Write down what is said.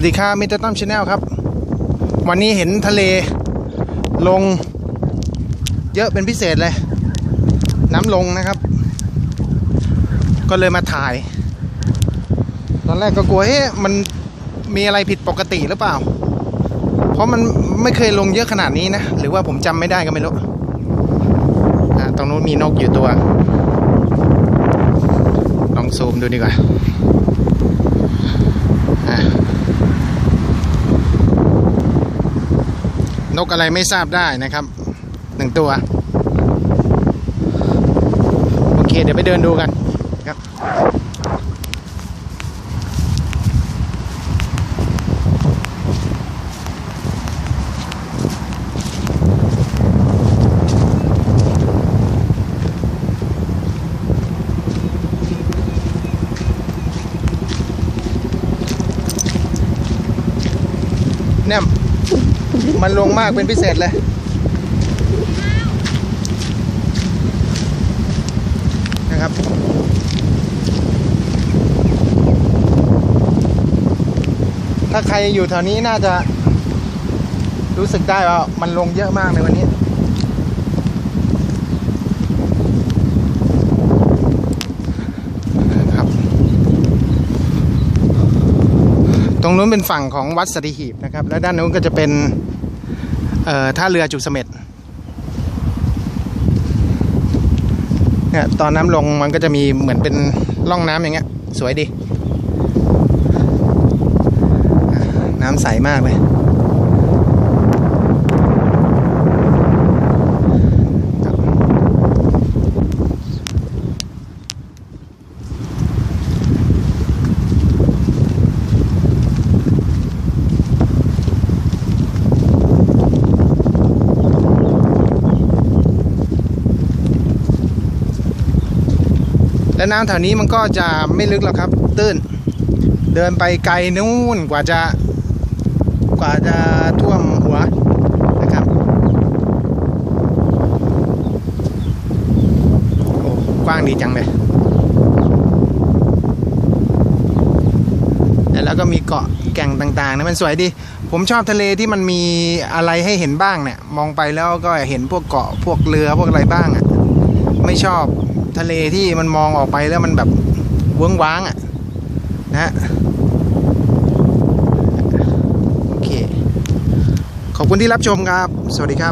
วัสดีครับมิเตอร์ตั้มชาแนลครับ วันนี้เห็นทะเลลงเยอะเป็นพิเศษเลย น้ำลงนะครับ ก็เลยมาถ่าย ตอนแรกก็กลัวเอ๊ะมันมีอะไรผิดปกติหรือเปล่า เพราะมันไม่เคยลงเยอะขนาดนี้นะ หรือว่าผมจำไม่ได้ก็ไม่รู้ตรงนู้นมีนกอยู่ตัว ลองซูมดูดีกว่า อะ นกอะไรไม่ทราบได้นะครับหนึ่งตัว โอเค เดี๋ยวไปเดินดูกัน มันลงมากเป็นพิเศษเลย นะครับ ถ้าใครอยู่แถวนี้น่าจะรู้สึกได้ว่ามันลงเยอะมากในวันนี้ ครับ ต รงนู้นเป็นฝั่งของวัดสติหีบนะครับ และด้านนู้นก็จะเป็นท่าเรือจุกเสม็ดเนี่ยตอนน้ำลงมันก็จะมีเหมือนเป็นร่องน้ำอย่างเงี้ย สวยดี น้ำใสมากเลย และน้ำแถวนี้มันก็จะไม่ลึกหรอกครับ ตื้น เดินไปไกลนู่นกว่าจะ กว่าจะท่วมหัวนะครับโอ้กว้างดีจังเลยแล้วก็มีเกาะแก่งต่างๆนะมันสวยดี ผมชอบทะเลที่มันมีอะไรให้เห็นบ้างเนี่ย มองไปแล้วก็เห็นพวกเกาะพวกเรือพวกอะไรบ้างอะ่ะ ไม่ชอบ ทะเลที่มันมองออกไปแล้วมันแบบเวงว้างอะ่ะนะฮะโอเค ขอบคุณที่รับชมครับ สวัสดีครับ